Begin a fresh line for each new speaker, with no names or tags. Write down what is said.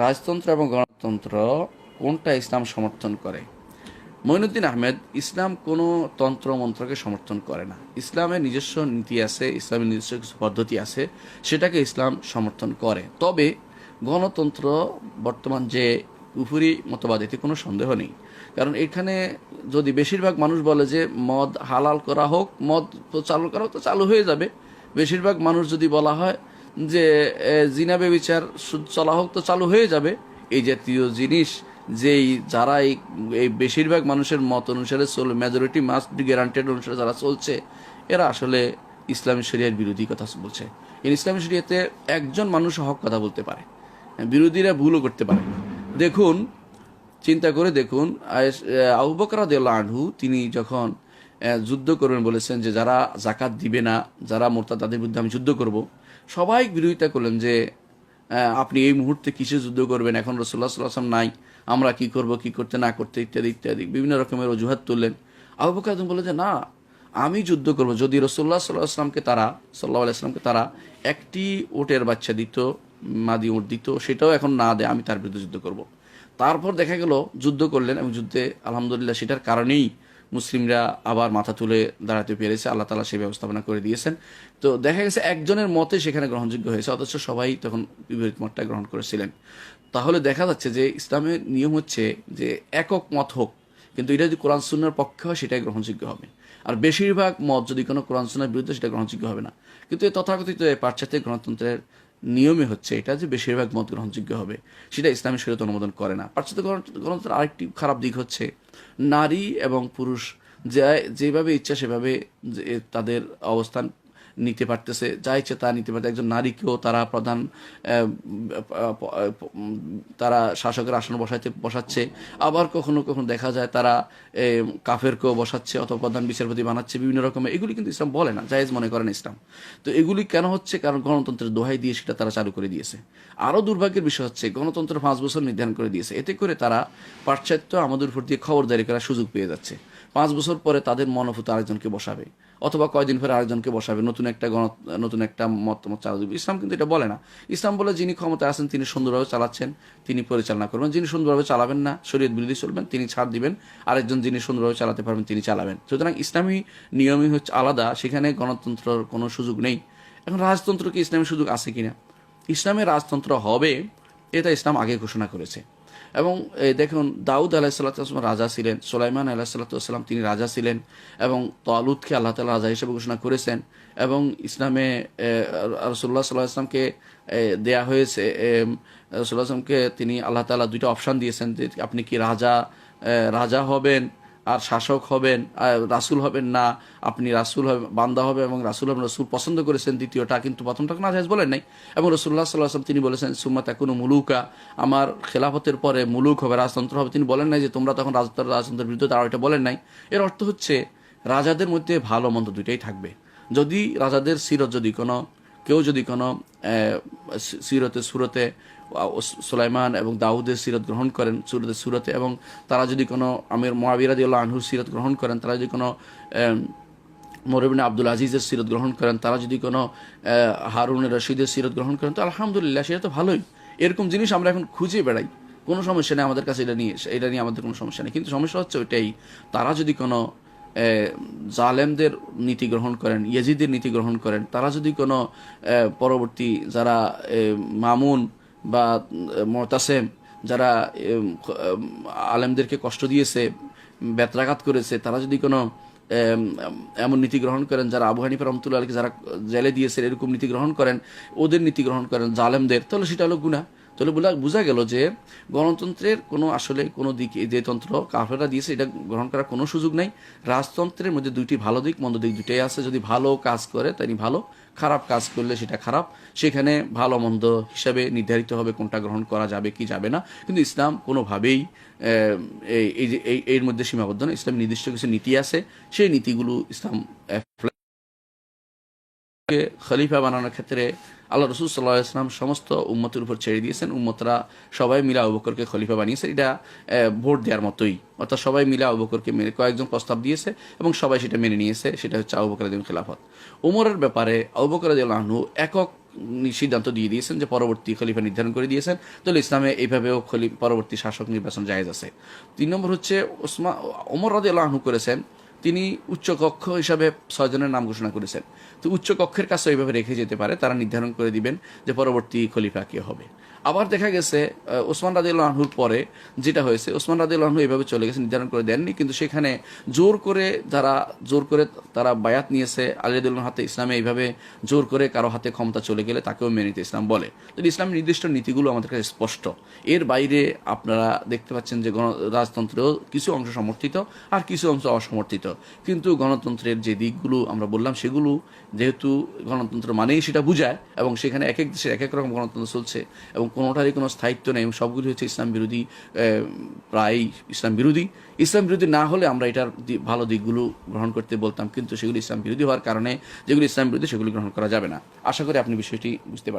রাজতন্ত্র এবং গণতন্ত্র কোনটা ইসলাম সমর্থন করে? মঈনুদ্দিন আহমেদ, ইসলাম কোনো তন্ত্র মন্ত্রকে সমর্থন করে না। ইসলামের নিজস্ব নীতি আছে, ইসলামের নিজস্ব কিছু পদ্ধতি আছে, সেটাকে ইসলাম সমর্থন করে। তবে গণতন্ত্র বর্তমান যে উপরি মতবাদ, এতে কোনো সন্দেহ নেই। কারণ এখানে যদি বেশিরভাগ মানুষ বলে যে মদ হালাল করা হোক, মদ তো চালু করা হোক, তো চালু হয়ে যাবে। বেশিরভাগ মানুষ যদি বলা হয় যে জিনাবে বিচার চলা হোক তো চালু হয়ে যাবে। এই জাতীয় জিনিস যেই যারা এই বেশিরভাগ মানুষের মত অনুসারে চল মেজরিটি মাস্ট গ্যারান্টেড অনুসারে যারা চলছে, এরা আসলে ইসলামী শরিয়ার বিরোধী কথা বলছে। ইসলামী শরিয়াতে একজন মানুষ হক কথা বলতে পারে। বিরোধীরা ভুলও করতে পারে। দেখুন, চিন্তা করে দেখুন আবু বকর রাদিয়াল্লাহু আনহু, তিনি যখন যুদ্ধ করবেন বলেছেন যে যারা জাকাত দিবে না, যারা মোরতাদ, তাদের বিরুদ্ধে আমি যুদ্ধ করব। সবাই বিরোধিতা করলেন যে আপনি এই মুহূর্তে কিসে যুদ্ধ করবেন? এখন রসুল্লাহ সাল্লাম নাই। আমরা কি করব, কি করতে, না করতে, ইত্যাদি ইত্যাদি, বিভিন্ন রকমের অজুহাত তুললেন। আবু বকর আজম বলে যে, না, আমি যুদ্ধ করব। যদি রসুল্লাহ সাল্লাহ আসলামকে তারা সাল্লাহ আলাইসলামকে তারা একটি ওটের বাচ্চা দিত, মাদি ওট দিত, সেটাও এখন না দেয়, আমি তার বিরুদ্ধে যুদ্ধ করব। তারপর দেখা গেল, যুদ্ধ করলেন এবং যুদ্ধে, আলহামদুলিল্লাহ, সেটার কারণেই মুসলিমরা আবার মাথা তুলে দাঁড়াতে পেরেছে, আল্লাহ তালা সেই ব্যবস্থাপনা করে দিয়েছেন। তো দেখা গেছে একজনের মতে সেখানে গ্রহণযোগ্য হয়েছে, অথচ সবাই তখন বিপরীত মতটা গ্রহণ করেছিলেন। তাহলে দেখা যাচ্ছে যে ইসলামের নিয়ম হচ্ছে যে একক মত হোক, কিন্তু এটা যদি কোরআন সুন্নার পক্ষে হয় সেটাই গ্রহণযোগ্য হবে। আর বেশিরভাগ মত যদি কোনো কোরআন সুন্নার বিরুদ্ধে সেটা গ্রহণযোগ্য হবে না। কিন্তু এই তথাকথিত এই পাশ্চাত্য গণতন্ত্রের নিয়মে হচ্ছে এটা যে বেশিরভাগ মত গ্রহণযোগ্য হবে। সেটা ইসলামী শরীয়ত অনুমোদন করে না। পাশ্চাত্য গণ- গণতন্ত্রের আরেকটি খারাপ দিক হচ্ছে, নারী এবং পুরুষ যে যেভাবে ইচ্ছা সেভাবে তাদের অবস্থান নিতে পারতেছে, যা ইচ্ছে তা নিতে পারতে একজন নারীকেও তারা প্রধান তারা শাসকের আসন বসাইতে, বসাচ্ছে। আবার কখনো কখনো দেখা যায় তারা কাফেরকেও বসাচ্ছে অথবা প্রধান বিচারপতি বানাচ্ছে, বিভিন্ন রকমের। এগুলি কিন্তু ইসলাম বলে না, জায়েজ মনে করেন ইসলাম। তো এগুলি কেন হচ্ছে? কারণ গণতন্ত্রের দোহাই দিয়ে সেটা তারা চালু করে দিয়েছে। আরও দুর্ভাগ্যের বিষয় হচ্ছে, গণতন্ত্র পাঁচ বছর নির্ধারণ করে দিয়েছে। এতে করে তারা পাশ্চাত্য আমাদের উপর দিয়ে খবরদারি করার সুযোগ পেয়ে যাচ্ছে। পাঁচ বছর পরে তাদের মনোভূত আরেকজনকে বসাবে। অথবা কয়দিন পরে আরেকজনকে বসাবে, নতুন একটা গণ, নতুন একটা মতামত চালা দেবে ইসলাম কিন্তু এটা বলে না। ইসলাম বলে যিনি ক্ষমতায় আছেন, তিনি সুন্দরভাবে চালাচ্ছেন, তিনি পরিচালনা করবেন। যিনি সুন্দরভাবে চালাবেন না, শরীয়ত বিরোধী চলবেন, তিনি ছাড় দিবেন। আরেকজন যিনি সুন্দরভাবে চালাতে পারবেন, তিনি চালাবেন। সুতরাং ইসলামী নিয়মই হচ্ছে আলাদা, সেখানে গণতন্ত্রের কোনো সুযোগ নেই। এখন রাজতন্ত্র কি ইসলামী সুযোগ আছে কিনা? ইসলামের রাজতন্ত্র হবে, এটা ইসলাম আগে ঘোষণা করেছে। এবং দেখুন, দাউদ আলাহিসাল্লাম রাজা ছিলেন, সোলাইমান আলাহিসাল্লাম তিনি রাজা ছিলেন এবং তালুদকে আল্লাহ তালা রাজা হিসেবে ঘোষণা করেছেন এবং ইসলামে রসুল্লাহ সাল্লাহ আসলামকে দেয়া হয়েছে রসুল্লাহ আসলামকে তিনি আল্লাহ তালা দুইটা অপশান দিয়েছেন যে আপনি কি রাজা রাজা হবেন? আর শাসক হবেন রাসুল হবেন না, আপনি রাসুল হবে বান্দা হবে এবং রাসুল হবেন, রসুল পছন্দ করেছেন দ্বিতীয়টা, কিন্তু প্রথমটা না জাহেজ বলেন নাই। এবং রসুল্লাহ সাল্লাহ আসলাম তিনি বলেছেন, সুম্মা তাকুনু মুলুকা। আমার খেলাফতের পরে মুলুক হবে, রাজতন্ত্র হবে। তিনি বলেন নাই যে, তোমরা তখন রাজতন্ত্র রাজতন্ত্রের বিরুদ্ধে তারা এটা বলেন নাই। এর অর্থ হচ্ছে, রাজাদের মধ্যে ভালো মন্দ দুইটাই থাকবে। যদি রাজাদের সিরত যদি কোনো, কেউ যদি কোনো সিরতে, সুরতে সুলাইমান এবং দাউদের সিরত গ্রহণ করেন সুরতে সুরতে এবং তারা যদি কোনো আমির মহাবিরাদিউল্লাহ আনহুর সিরত গ্রহণ করেন, তারা যদি কোনো মরবিন আব্দুল আজিজের সিরত গ্রহণ করেন, তারা যদি কোনো হারুন রশিদের সিরত গ্রহণ করেন, তো আলহামদুলিল্লাহ সেটা তো ভালোই। এরকম জিনিস আমরা এখন খুঁজে বেড়াই। কোনো সমস্যা নেই আমাদের কাছে এটা নিয়ে এটা নিয়ে আমাদের কোনো সমস্যা নেই। কিন্তু সমস্যা হচ্ছে ওইটাই, তারা যদি কোনো জালেমদের নীতি গ্রহণ করেন, ইয়েজিদের নীতি গ্রহণ করেন, তারা যদি কোনো পরবর্তী যারা মামুন বা মতাসেম যারা আলেমদেরকে কষ্ট দিয়েছে ব্যত্রাঘাত করেছে, তারা যদি কোনো এমন নীতি গ্রহণ করেন, যারা আবু হানিফা রহমতুল্লাহকে যারা জেলে দিয়েছে এরকম নীতি গ্রহণ করেন, ওদের নীতি গ্রহণ করেন জালেমদের, তাহলে সেটা হলো গুণা তাহলে বোঝা বোঝা গেল যে গণতন্ত্রের কোনো আসলে কোনো দিক, যে তন্ত্র কাফেরা দিয়েছে, এটা গ্রহণ করার কোনো সুযোগ নাই। রাজতন্ত্রের মধ্যে দুইটি ভালো দিক, মন্দ দিক দুইটাই আছে। যদি ভালো কাজ করে তাই ভালো। খারাপ কাজ করলে সেটা খারাপ। সেখানে ভালো, মন্দ হিসাবে নির্ধারিত হবে কোনটা গ্রহণ করা যাবে, কি যাবে না। কিন্তু ইসলাম কোনোভাবেই এই- এর মধ্যে সীমাবদ্ধ না ইসলাম নির্দিষ্ট কিছু নীতি আছে। সেই নীতিগুলো ইসলাম আহ, খলিফা বানানোর ক্ষেত্রে আল্লাহ রসুল সাল্লাহ ইসলাম সমস্ত উম্মতের উপর ছেড়ে দিয়েছেন। উম্মতরা সবাই মিলে আবু বকরকে খলিফা বানিয়েছে। এটা ভোট দেওয়ার মতোই। অর্থাৎ সবাই মিলে আবু বকরকে মেনে কয়েকজন প্রস্তাব দিয়েছে এবং সবাই সেটা মেনে নিয়েছে। সেটা হচ্ছে আবু বকর আদিম খেলাফত। উমরের ব্যাপারে আবু বকর আদিউল্লাহনু একক সিদ্ধান্ত দিয়ে দিয়েছেন যে পরবর্তী খলিফা নির্ধারণ করে দিয়েছেন। তাহলে ইসলামে এইভাবেও খলি পরবর্তী শাসক নির্বাচন জায়েজ আছে। তিন নম্বর হচ্ছে ওসমা ওমর আনহু করেছেন তিনি উচ্চকক্ষ হিসাবে ছয়জনের নাম ঘোষণা করেছেন। তো উচ্চকক্ষের কাছে এইভাবে রেখে যেতে পারে, তারা নির্ধারণ করে দিবেন যে পরবর্তী খলিফা কে হবে। আবার দেখা গেছে ওসমান রাদিল আনহুর পরে যেটা হয়েছে, ওসমান রাদিল আনহু এইভাবে চলে গেছে নির্ধারণ করে দেননি, কিন্তু সেখানে জোর করে যারা, জোর করে তারা বায়াত নিয়েছে আলিদুল্লাহ হাতে ইসলামে এইভাবে জোর করে কারও হাতে ক্ষমতা চলে গেলে তাকেও মেনে নিতে ইসলাম বলে। তো ইসলামের নির্দিষ্ট নীতিগুলো আমাদের কাছে স্পষ্ট। এর বাইরে আপনারা দেখতে পাচ্ছেন যে গণ, রাজতন্ত্রেও কিছু অংশ সমর্থিত আর কিছু অংশ অসমর্থিত। কিন্তু গণতন্ত্রের যে দিকগুলো আমরা বললাম, সেগুলো যেহেতু গণতন্ত্র মানেই সেটা বুঝায়, এবং সেখানে এক এক দেশের এক এক রকম গণতন্ত্র চলছে, এবং কোনোটারই কোনো স্থায়িত্ব নেই। সবগুলি হচ্ছে ইসলাম বিরোধী প্রায় ইসলাম বিরোধী। ইসলাম বিরোধী না হলে আমরা এটার ভালো দিকগুলো গ্রহণ করতে বলতাম। কিন্তু সেগুলি ইসলাম বিরোধী হওয়ার কারণে যেগুলি ইসলাম বিরোধী সেগুলি গ্রহণ করা যাবে না। আশা করি আপনি বিষয়টি বুঝতে